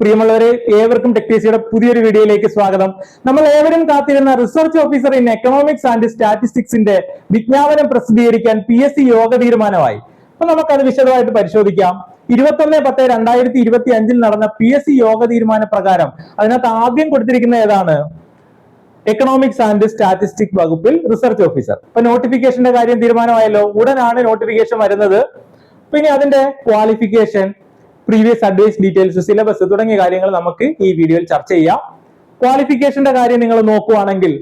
പ്രിയമുള്ളവരെ ഏവർക്കും ടെക്ടീസിയുടെ പുതിയൊരു വീഡിയോയിലേക്ക് സ്വാഗതം. നമ്മൾ ഏവരും കാത്തിരുന്ന research officer in economics and സ്റ്റാറ്റിസ്റ്റിക്സിന്റെ വിജ്ഞാപനം പ്രസിദ്ധീകരിക്കാൻ പി എസ് സി യോഗ തീരുമാനമായി. അപ്പൊ നമുക്കത് വിശദമായിട്ട് പരിശോധിക്കാം. ഇരുപത്തൊന്ന് പത്ത് രണ്ടായിരത്തി ഇരുപത്തി അഞ്ചിൽ നടന്ന പി എസ് സി യോഗ തീരുമാന പ്രകാരം അതിനകത്ത് ആദ്യം കൊടുത്തിരിക്കുന്ന ഏതാണ്? എക്കണോമിക്സ് ആൻഡ് സ്റ്റാറ്റിസ്റ്റിക് വകുപ്പിൽ റിസർച്ച് ഓഫീസർ അപ്പൊ നോട്ടിഫിക്കേഷന്റെ കാര്യം തീരുമാനമായല്ലോ. ഉടനാണ് നോട്ടിഫിക്കേഷൻ വരുന്നത്. പിന്നെ അതിന്റെ qualification previous advice details syllabus തുടങ്ങിയ കാര്യങ്ങൾ നമുക്ക് ഈ വീഡിയോയിൽ ചർച്ച ചെയ്യാം. ക്വാളിഫിക്കേഷന്റെ കാര്യം നിങ്ങൾ നോക്കുവാണെങ്കിൽ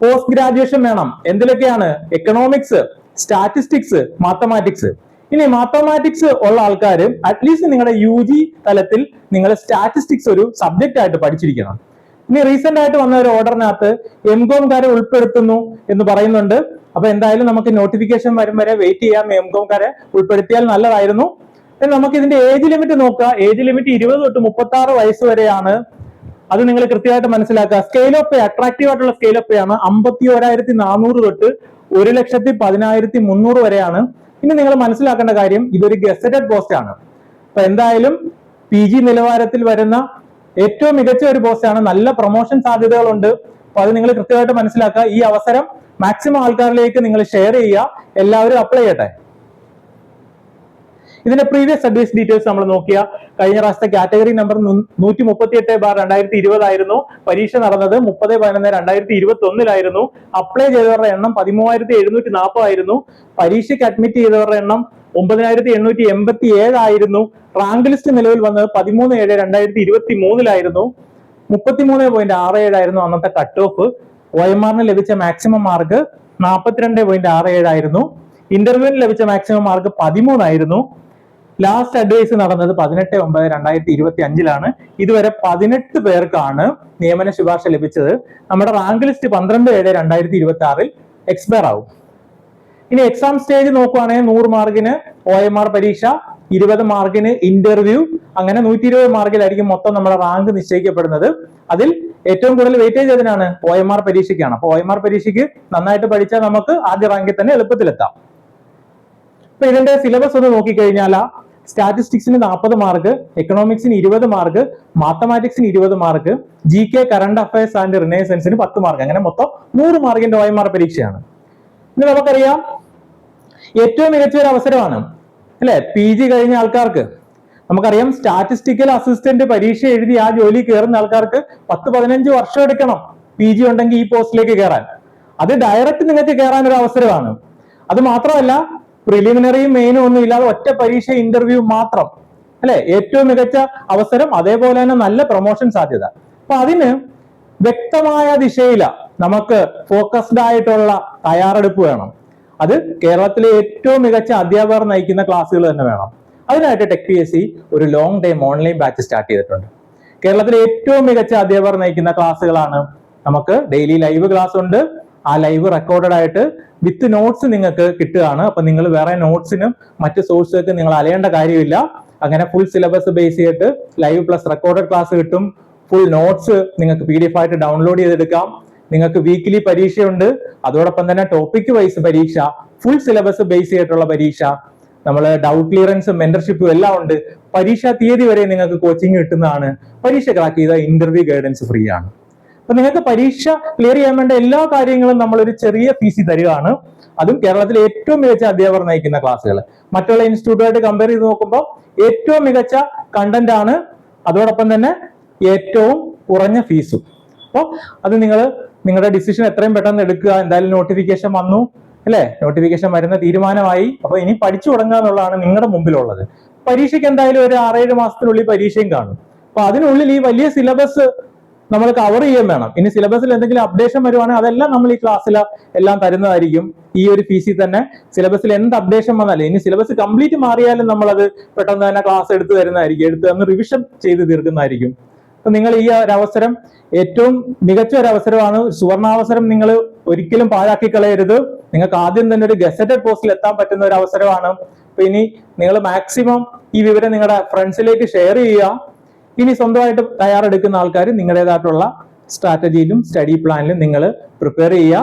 പോസ്റ്റ് ഗ്രാജുവേഷൻ വേണം. എന്തിലൊക്കെയാണ്? എക്കണോമിക്സ് സ്റ്റാറ്റിസ്റ്റിക്സ് മാത്തമാറ്റിക്സ് ഇനി മാത്തമാറ്റിക്സ് ഉള്ള ആൾക്കാർ അറ്റ്ലീസ്റ്റ് നിങ്ങളുടെ യു ജി തലത്തിൽ നിങ്ങൾ സ്റ്റാറ്റിസ്റ്റിക്സ് ഒരു സബ്ജക്റ്റ് ആയിട്ട് പഠിച്ചിരിക്കണം. ഇനി റീസെന്റ് ആയിട്ട് വന്ന ഒരു ഓർഡറിനകത്ത് എം കോംകാരെ ഉൾപ്പെടുത്തുന്നു എന്ന് പറയുന്നുണ്ട്. അപ്പൊ എന്തായാലും നമുക്ക് നോട്ടിഫിക്കേഷൻ വരും വരെ വെയിറ്റ് ചെയ്യാം എം കോംകാരെ ഉൾപ്പെടുത്തിയാൽ നല്ലതായിരുന്നു. നമുക്ക് ഇതിന്റെ ഏജ് ലിമിറ്റ് നോക്കാം ഏജ് ലിമിറ്റ് ഇരുപത് തൊട്ട് മുപ്പത്തി ആറ് വയസ്സ് വരെയാണ്. അത് നിങ്ങൾ കൃത്യമായിട്ട് മനസ്സിലാക്കുക. സ്കെയിൽ ഓഫ് പേ അട്രാക്റ്റീവ് ആയിട്ടുള്ള സ്കെയിൽ ഓഫ് പേ ആണ് അമ്പത്തി ഒരായിരത്തി നാനൂറ് തൊട്ട് ഒരു ലക്ഷത്തി പതിനായിരത്തി മുന്നൂറ് വരെയാണ്. ഇനി നിങ്ങൾ മനസ്സിലാക്കേണ്ട കാര്യം ഇതൊരു ഗസറ്റഡ് പോസ്റ്റ് ആണ്. അപ്പൊ എന്തായാലും പി ജി നിലവാരത്തിൽ വരുന്ന ഏറ്റവും മികച്ച ഒരു പോസ്റ്റ് ആണ്. നല്ല പ്രൊമോഷൻ സാധ്യതകളുണ്ട്. അപ്പൊ അത് നിങ്ങൾ കൃത്യമായിട്ട് മനസ്സിലാക്കുക. ഈ അവസരം മാക്സിമം ആൾക്കാരിലേക്ക് നിങ്ങൾ ഷെയർ ചെയ്യുക. എല്ലാവരും അപ്ലൈ ചെയ്യട്ടെ. ഇതിന്റെ പ്രീവിയസ് സർവീസ് ഡീറ്റെയിൽസ് നമ്മൾ നോക്കിയ കഴിഞ്ഞ പ്രാവശ്യത്തെ കാറ്റഗറി നമ്പർ നൂറ്റി മുപ്പത്തി എട്ട് ബാർ രണ്ടായിരത്തി ഇരുപതായിരുന്നു പരീക്ഷ നടന്നത് മുപ്പത് പതിനൊന്ന് രണ്ടായിരത്തി ഇരുപത്തി ഒന്നിലായിരുന്നു അപ്ലൈ ചെയ്തവരുടെ എണ്ണം പതിമൂവായിരത്തി എഴുന്നൂറ്റി നാൽപ്പതായിരുന്നു പരീക്ഷയ്ക്ക് അഡ്മിറ്റ് ചെയ്തവരുടെ എണ്ണം ഒമ്പതിനായിരത്തി എണ്ണൂറ്റി എൺപത്തി ഏഴായിരുന്നു റാങ്ക് ലിസ്റ്റ് നിലവിൽ വന്നത് പതിമൂന്ന് ഏഴ് രണ്ടായിരത്തി ഇരുപത്തി മൂന്നിലായിരുന്നു മുപ്പത്തിമൂന്ന് പോയിന്റ് ആറ് ഏഴായിരുന്നു അന്നത്തെ കട്ട് ഓഫ് ഒ എം ആറിന് ലഭിച്ച മാക്സിമം മാർക്ക് നാൽപ്പത്തിരണ്ട് പോയിന്റ് ആറ് ഏഴായിരുന്നു ഇന്റർവ്യൂവിന് ലഭിച്ച മാക്സിമം മാർക്ക് പതിമൂന്നായിരുന്നു ലാസ്റ്റ് അഡ്വൈസ് നടന്നത് പതിനെട്ട് ഒമ്പത് രണ്ടായിരത്തി ഇരുപത്തി അഞ്ചിലാണ് ഇതുവരെ പതിനെട്ട് പേർക്കാണ് നിയമന ശുപാർശ ലഭിച്ചത്. നമ്മുടെ റാങ്ക് ലിസ്റ്റ് പന്ത്രണ്ട് ഏഴ് രണ്ടായിരത്തി ഇരുപത്തി ആറിൽ എക്സ്പയർ ആവും. ഇനി എക്സാം സ്റ്റേജ് നോക്കുവാണെങ്കിൽ നൂറ് മാർക്കിന് ഒ എം ആർ പരീക്ഷ ഇരുപത് മാർക്കിന് ഇന്റർവ്യൂ അങ്ങനെ നൂറ്റി ഇരുപത് മാർക്കിലായിരിക്കും മൊത്തം നമ്മുടെ റാങ്ക് നിശ്ചയിക്കപ്പെടുന്നത്. അതിൽ ഏറ്റവും കൂടുതൽ വെയിറ്റേജ് അതിനാണ് ഒ എം ആർ പരീക്ഷയ്ക്കാണ്. അപ്പൊ ഒ എം ആർ പരീക്ഷയ്ക്ക് നന്നായിട്ട് പഠിച്ചാൽ നമുക്ക് ആദ്യ റാങ്കിൽ തന്നെ എളുപ്പത്തിലെത്താം. അപ്പൊ ഇതിന്റെ സിലബസ് ഒന്ന് നോക്കിക്കഴിഞ്ഞാൽ സ്റ്റാറ്റിസ്റ്റിക്സിന് നാൽപ്പത് മാർക്ക് എക്കണോമിക്സിന് ഇരുപത് മാർക്ക് മാത്തമാറ്റിക്സിന് ഇരുപത് mark G K current affairs and റിനേസൻസിന് പത്ത് മാർക്ക്. അങ്ങനെ മൊത്തം നൂറ് മാർക്കിന്റെ ഒ എം ആർ പരീക്ഷയാണ്. ഇനി നമുക്കറിയാം ഏറ്റവും മികച്ച ഒരു അവസരമാണ് അല്ലെ? പി ജി കഴിഞ്ഞ ആൾക്കാർക്ക്. നമുക്കറിയാം സ്റ്റാറ്റിസ്റ്റിക്കൽ അസിസ്റ്റന്റ് പരീക്ഷ എഴുതി ആ ജോലി കയറുന്ന ആൾക്കാർക്ക് പത്ത് പതിനഞ്ച് വർഷം എടുക്കണം പി ജി ഉണ്ടെങ്കിൽ ഈ പോസ്റ്റിലേക്ക് കയറാൻ. അത് ഡയറക്റ്റ് നിങ്ങൾക്ക് കയറാൻ ഒരു അവസരമാണ്. അത് മാത്രമല്ല പ്രിലിമിനറിയും മെയിനും ഒന്നും ഇല്ലാതെ ഒറ്റ പരീക്ഷ ഇന്റർവ്യൂ മാത്രം. അല്ലെ? ഏറ്റവും മികച്ച അവസരം അതേപോലെ തന്നെ നല്ല പ്രൊമോഷൻ സാധ്യത. അപ്പൊ അതിന് വ്യക്തമായ ദിശയില നമുക്ക് ഫോക്കസ്ഡ് ആയിട്ടുള്ള തയ്യാറെടുപ്പ് വേണം. അത് കേരളത്തിലെ ഏറ്റവും മികച്ച അധ്യാപകർ നയിക്കുന്ന ക്ലാസ്സുകൾ തന്നെ വേണം. അതിനായിട്ട് ടെക് പി എസ് സി ഒരു long time online batch start ചെയ്തിട്ടുണ്ട്. കേരളത്തിലെ ഏറ്റവും മികച്ച അധ്യാപകർ നയിക്കുന്ന ക്ലാസ്സുകളാണ് നമുക്ക് ഡെയിലി ലൈവ് ക്ലാസ് ഉണ്ട്. ആ ലൈവ് റെക്കോർഡഡ് ആയിട്ട് വിത്ത് നോട്ട്സ് നിങ്ങൾക്ക് കിട്ടുകയാണ്. അപ്പൊ നിങ്ങൾ വേറെ നോട്ട്സിനും മറ്റ് സോഴ്സുകൾക്ക് നിങ്ങൾ അലയേണ്ട കാര്യമില്ല. അങ്ങനെ ഫുൾ സിലബസ് ബേസ് ചെയ്തിട്ട് ലൈവ് പ്ലസ് റെക്കോർഡഡ് ക്ലാസ് കിട്ടും. ഫുൾ നോട്ട്സ് നിങ്ങൾക്ക് പി ആയിട്ട് ഡൗൺലോഡ് ചെയ്തെടുക്കാം. നിങ്ങൾക്ക് വീക്കിലി പരീക്ഷയുണ്ട്. അതോടൊപ്പം തന്നെ ടോപ്പിക് വൈസ് പരീക്ഷ ഫുൾ സിലബസ് ബേസ് ചെയ്തിട്ടുള്ള പരീക്ഷ നമ്മൾ ഡൗട്ട് ക്ലിയറൻസും മെന്റർഷിപ്പും എല്ലാം ഉണ്ട്. പരീക്ഷാ തീയതി വരെ നിങ്ങൾക്ക് കോച്ചിങ് കിട്ടുന്നതാണ്. പരീക്ഷ ക്രാക്ക് ചെയ്ത ഇന്റർവ്യൂ ഗൈഡൻസ് ഫ്രീ ആണ്. അപ്പൊ നിങ്ങൾക്ക് പരീക്ഷ ക്ലിയർ ചെയ്യാൻ വേണ്ട എല്ലാ കാര്യങ്ങളും നമ്മൾ ഒരു ചെറിയ ഫീസ് തരികയാണ് അതും കേരളത്തിലെ ഏറ്റവും മികച്ച അധ്യാപകർ നയിക്കുന്ന ക്ലാസ്സുകൾ മറ്റുള്ള ഇൻസ്റ്റിറ്റ്യൂട്ടുമായിട്ട് കമ്പയർ ചെയ്ത് നോക്കുമ്പോൾ ഏറ്റവും മികച്ച കണ്ടന്റ് ആണ് അതോടൊപ്പം തന്നെ ഏറ്റവും കുറഞ്ഞ ഫീസും അപ്പോൾ അത് നിങ്ങൾ നിങ്ങളുടെ ഡിസിഷൻ എത്രയും പെട്ടെന്ന് എടുക്കുക. എന്തായാലും നോട്ടിഫിക്കേഷൻ വന്നു അല്ലേ? നോട്ടിഫിക്കേഷൻ വരുന്ന തീരുമാനമായി. അപ്പൊ ഇനി പഠിച്ചു തുടങ്ങുക എന്നുള്ളതാണ് നിങ്ങളുടെ മുമ്പിലുള്ളത്. പരീക്ഷയ്ക്ക് എന്തായാലും ഒരു ആറേഴ് മാസത്തിനുള്ളിൽ പരീക്ഷയും കാണും. അപ്പൊ അതിനുള്ളിൽ ഈ വലിയ സിലബസ് നമ്മൾ കവർ ചെയ്യാൻ വേണം. ഇനി സിലബസിൽ എന്തെങ്കിലും അപ്ഡേഷൻ വരുവാണെങ്കിൽ അതെല്ലാം നമ്മൾ ഈ ക്ലാസ്സിൽ എല്ലാം തരുന്നതായിരിക്കും. ഈ ഒരു ഫീസിൽ തന്നെ സിലബസിൽ എന്ത് അപ്ഡേഷൻ വന്നാലും ഇനി സിലബസ് കംപ്ലീറ്റ് മാറിയാലും നമ്മൾ അത് പെട്ടെന്ന് തന്നെ ക്ലാസ് എടുത്തു തരുന്നതായിരിക്കും. എടുത്ത് തന്ന് റിവിഷൻ ചെയ്ത് തീർക്കുന്നതായിരിക്കും. അപ്പൊ നിങ്ങൾ ഈ ഒരു അവസരം ഏറ്റവും മികച്ച ഒരു അവസരമാണ്. സുവർണാവസരം നിങ്ങൾ ഒരിക്കലും പാഴാക്കി കളയരുത്. നിങ്ങൾക്ക് ആദ്യം തന്നെ ഒരു ഗസറ്റഡ് പോസ്റ്റിൽ എത്താൻ പറ്റുന്ന ഒരു അവസരമാണ്. അപ്പൊ ഇനി നിങ്ങൾ മാക്സിമം ഈ വിവരം നിങ്ങളുടെ ഫ്രണ്ട്സിലേക്ക് ഷെയർ ചെയ്യുക. ഇനി സ്വന്തമായിട്ട് തയ്യാറെടുക്കുന്ന ആൾക്കാർ നിങ്ങളുടേതായിട്ടുള്ള സ്ട്രാറ്റജിയിലും സ്റ്റഡി പ്ലാനിലും നിങ്ങൾ പ്രിപ്പയർ ചെയ്യുക.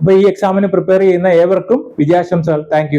അപ്പൊ ഈ എക്സാമിന് പ്രിപ്പയർ ചെയ്യുന്ന ഏവർക്കും വിജയാശംസകൾ. താങ്ക്